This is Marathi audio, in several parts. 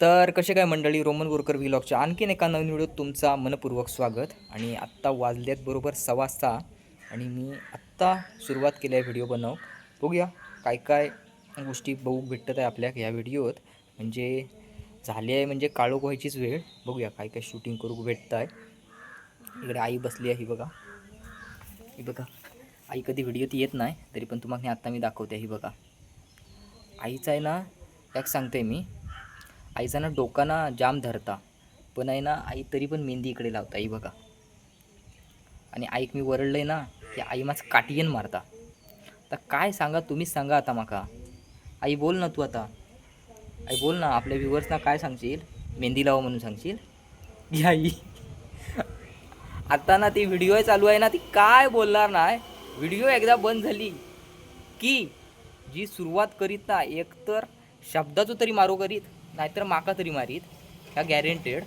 तर कसे काय मंडळी रोमन बोरकर व्हिलॉगच्या आणखीन एका नवीन व्हिडिओत तुमचा मनपूर्वक स्वागत. आणि आत्ता वाजल्यात बरोबर सव्वा सहा आणि मी आत्ता सुरुवात केली आहे व्हिडिओ बनव बघूया काय काय गोष्टी बघू भेटत आहे आपल्या ह्या व्हिडिओत म्हणजे झाली आहे म्हणजे काळोख व्हायचीच वेळ. बघूया काय काय शूटिंग करू भेटत आहे. इकडे आई बसली आहे ही बघा. ही बघा. आई कधी व्हिडिओत येत नाही तरी पण तुम्हाला आत्ता मी दाखवते ही बघा. आईचं आहे ना एक सांगते मी. आईचा ना डोका ना जाम धरता. पण आहे ना आई तरी पण मेहंदी इकडे लावता आई बघा. आणि आईक मी वरडलं ना की आई माझं काटियन मारता. तर काय सांगा तुम्हीच सांगा आता माका. आई बोल ना तू आता. आई बोल ना आपल्या व्ह्युअर्सना काय सांगशील? मेहंदी लावा म्हणून सांगशील? की आई. आता ना ती व्हिडिओ चालू आहे ना ती काय बोलणार नाही व्हिडिओ एकदा बंद झाली की जी सुरुवात करीत ना एकतर शब्दाचं तरी मारो करीत. नाहीतर माका तरी मारीत ह्या गॅरेंटेड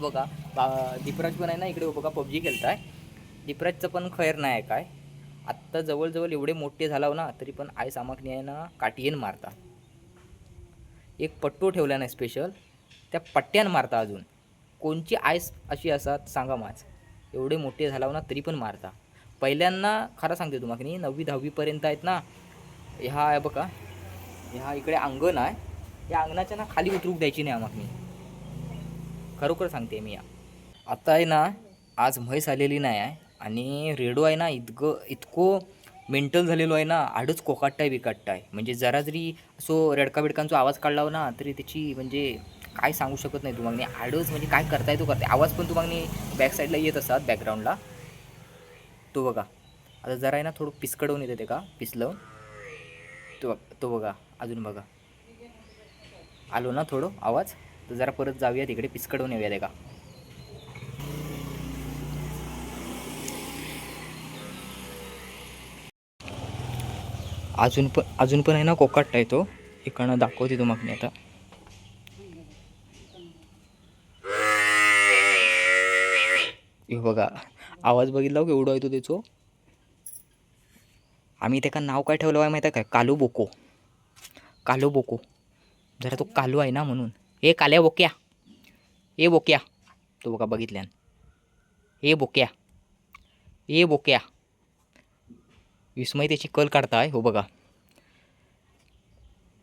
बघा बा दीपराज पण आहे ना इकडे बघा पबजी खेळताय. दीपराजचं पण खैर नाही आहे काय. आत्ता जवळजवळ एवढे मोठे झालाव ना तरी पण आई सामाकणी आहे ना काटियन मारता. एक पट्टो ठेवला नाही स्पेशल त्या पट्ट्यान मारता अजून. कोणची आयस अशी असतात सांगा माझ. एवढे मोठे झालाव ना तरी पण मारता. पहिल्यांदा खरं सांगते तुम्हाला नववी दहावीपर्यंत आहेत ना ह्या आहे बघा ह्या इकडे अंगण आहे. या अंगणाच्या ना खाली उतरूक द्यायची नाही आम्हाला खरोखर सांगते मी या. आता आहे ना आज म्हैस आलेली नाही आहे आणि रेडो आहे ना इतकं इतकं मेंटल झालेलो आहे ना आडच कोकाट्टाय बिकाट्टाय म्हणजे जरा जरी असो रेडका बिडकांचा आवाज काढला हो ना तरी त्याची म्हणजे काय सांगू शकत नाही तुम्हाला. आडच म्हणजे काय करताय तो करताय आवाज पण तुम्हाला बॅक साईडला येत असतात बॅकग्राऊंडला तो बघा. आता जरा आहे ना थोडं पिसकडवून येते ते का? पिसलं. तो बघा तो बघा. अजून बघा. आलो ना थोडं आवाज? तर जरा परत जाऊया तिकडे पिचकडून येऊया ते का? अजून पण अजून पण आहे ना कोकाट आहे तो. इकडनं दाखवते तुम्हाला मी आता. हे बघा आवाज बघितला हो एवढं आहे तो त्याचो? आम्ही त्याका नाव काय ठेवलं आहे माहिती आहे काय? कालू बोको. कालू बोको. जरा तो कालू आहे ना म्हणून. ए काल्या बोक्या. ए बोक्या. तो बघा बघितल्यान. ए बोक्या. ए बोक्या. विस्मय त्याची कल काढताय हो बघा.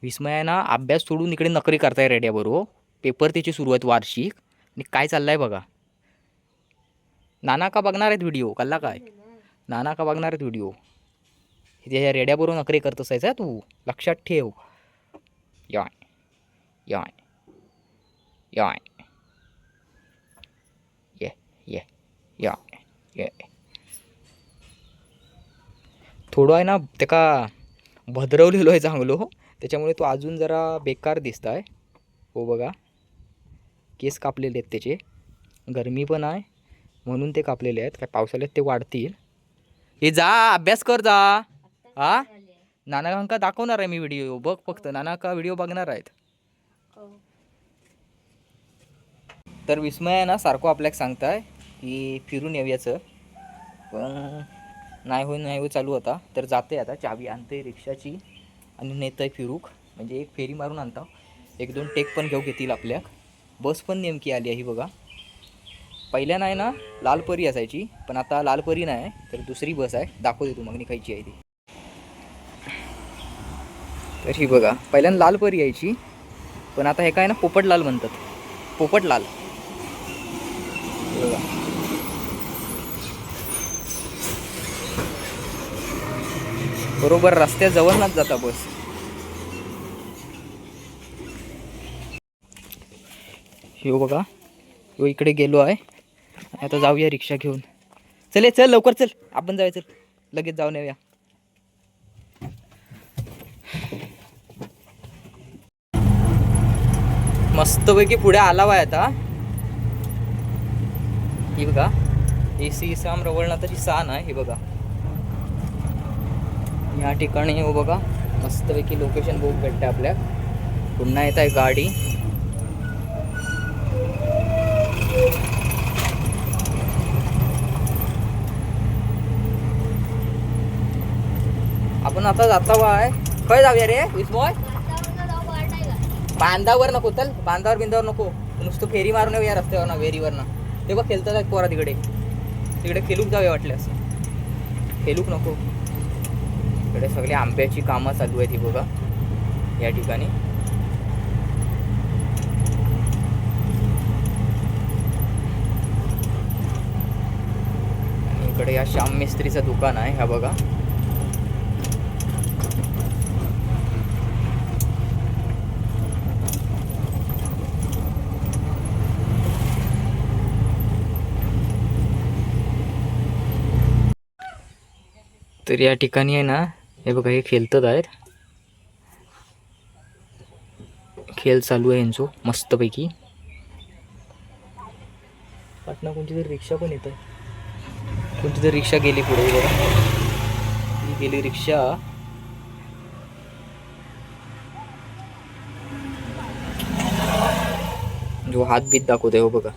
विस्मय आहे ना अभ्यास सोडून इकडे नकरी करताय रेड्याबरोबर हो. पेपर त्याची सुरुवात वार्षिक. आणि काय चाललंय बघा. नाना का बघणार आहेत व्हिडिओ कल्ला काय? नाना का बघणार आहेत व्हिडिओ त्याच्या रेड्याबरोबर नकरी करत असायचा तू. लक्षात ठेव. या. याय याय ये ये याय ये थोडं आहे ना त्याका भद्रवलेलो आहे चांगलो त्याच्यामुळे तो अजून जरा बेकार दिसत आहे हो बघा. केस कापलेले आहेत त्याचे. गरमी पण आहे. म्हणून ते कापलेले आहेत. काय पावसाळ्यात ते वाढतील. हे जा अभ्यास कर जा. हा नाना काका दाखवणार आहे मी व्हिडिओ बघ फक्त. नाना का व्हिडिओ बघणार आहेत. तर विस्मय आहे ना सारखं आपल्याला सांगताय की फिरून येऊयाचं. पण नाही होई नाही होई चालू होता तर जाते आता चावी आणते रिक्षाची आणि नेतंय फिरूक. म्हणजे एक फेरी मारून आणता. एक दोन टेक पण घेऊ घेतील आपल्याक. बस पण नेमकी आली आहे ही बघा. पहिल्या नाही ना लालपरी असायची. पण आता लालपरी नाही तर दुसरी बस आहे. दाखवते तू मग खायची आहे ती. तर ही बघा पहिल्यांदा लालपरी यायची. पण आता हे काय ना पोपटलाल म्हणतात. पोपटलाल. बरोबर रस्त्याजवळच जाता बस. हो बघा हो इकडे गेलो आहे. आता जाऊया रिक्षा घेऊन. चल ये, चल लवकर चल. आपण जाऊया चल. लगेच जाऊन येऊया. मस्तपैकी पुढे आला आहे आता. ही बघा ए सी साम रवळनाथाची सान आहे ही बघा. या ठिकाणी हो बघा मस्तपैकी लोकेशन बघू भेटते आपल्या. पुन्हा येत आहे गाडी. आपण आता जाता वाय खय जाऊया रे विस्मय बांधावर नको चल. बांधावर बिंदावर नको. नुसतं फेरी मारून येऊया रस्त्यावर ना वेरीवरनं. ते बघ खेळतात आहेत पोरा तिकडे? तिकडे खेलूक जाऊया वाटल्यास खेलूक नको. इकडे सगळी आंब्याची कामं चालू आहेत ही बघा. या ठिकाणी. इकडे या श्याम मिस्त्रीचं दुकान आहे ह्या बघा. तर या ठिकाणी आहे ना हे बघा हे खेळतात आहेत. खेळ चालू आहे यांचो मस्तपैकी. पाटणा कोणती तरी रिक्षा पण येत आहे. कोणती तरी रिक्षा गेली पुढे बघा. ही गेली रिक्षा. जो हात बीत दाखवतोय हो बघा.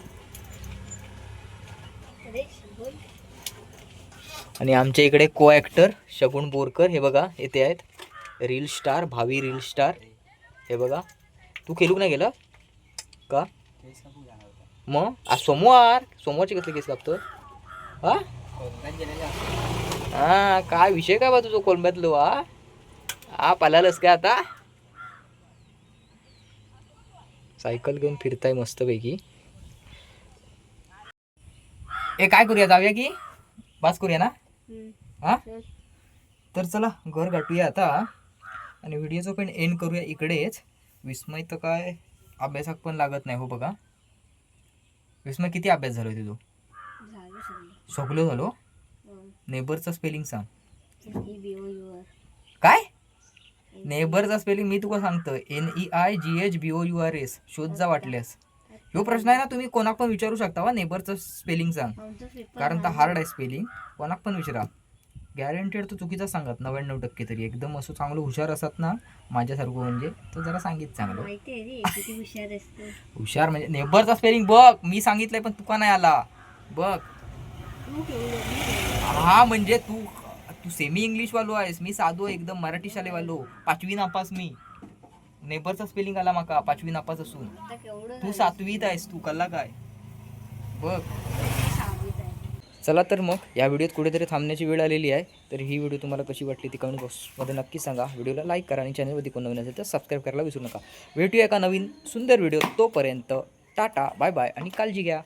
आणि आमच्या इकडे को ॲक्टर शगुण बोरकर हे बघा येते आहेत. रील स्टार भावी रील स्टार हे बघा. तू खेळूक नाही गेलं? का? मग? आज सोमवार. सोमवारचे कसले केस कापतो हा? हा काय विषय काय बा तुझं कोलंब्यातलो हा? हा पालालस काय आता? सायकल घेऊन फिरताय मस्तपैकी. ए काय करूया? जाऊया की? बास करूया ना? हा? तर चला घर गाठूया आता. आणि व्हिडिओचं पण एंड करूया इकडेच. विस्मय तर काय अभ्यासाक पण लागत नाही हो बघा. विस्मय किती अभ्यास झालोय तुझो? सगळं. झालो? नेबरचं स्पेलिंग सांग. काय? नेबरचा स्पेलिंग मी तुका सांगतो. N E I G H B O U R S शोध जा वाटल्यास. ह्यो प्रश्न आहे ना तुम्ही कोणाक पण विचारू शकता वा नेबरचं स्पेलिंग सांग. कारण तर हार्ड आहे स्पेलिंग कोणाक पण विचारा. गॅरंटेड तो चुकीचा सांगत नव्याण्णव टक्के तरी. एकदम असं चांगलं हुशार असत ना माझ्यासारखं म्हणजे तो जरा सांगित चांगलं. हुशार हुशार म्हणजे नेबरचा स्पेलिंग बघ मी सांगितलंय पण तुका नाही आला? बघ. हा म्हणजे तू तू सेमी इंग्लिश वालो आहेस मी साधो एकदम मराठी शाळेवालो पाचवी नापास मी. नेबरचा स्पेलिंग आला माका पाचवी नापास असून तू सातवीत आहेस तू कल्ला काय? बघ. चला तर मग या व्हिडिओत कुठेतरी थांबण्याची वेळ आलेली आहे तर ही व्हिडिओ तुम्हाला कशी वाटली ती कमेंट बॉक्समध्ये नक्की सांगा. व्हिडिओला लाईक करा आणि चॅनलमध्ये कोण नवीन असेल तर सबस्क्राईब करायला विसरू नका. भेटूया एका नवीन सुंदर व्हिडिओ तोपर्यंत टाटा बाय बाय आणि काळजी घ्या.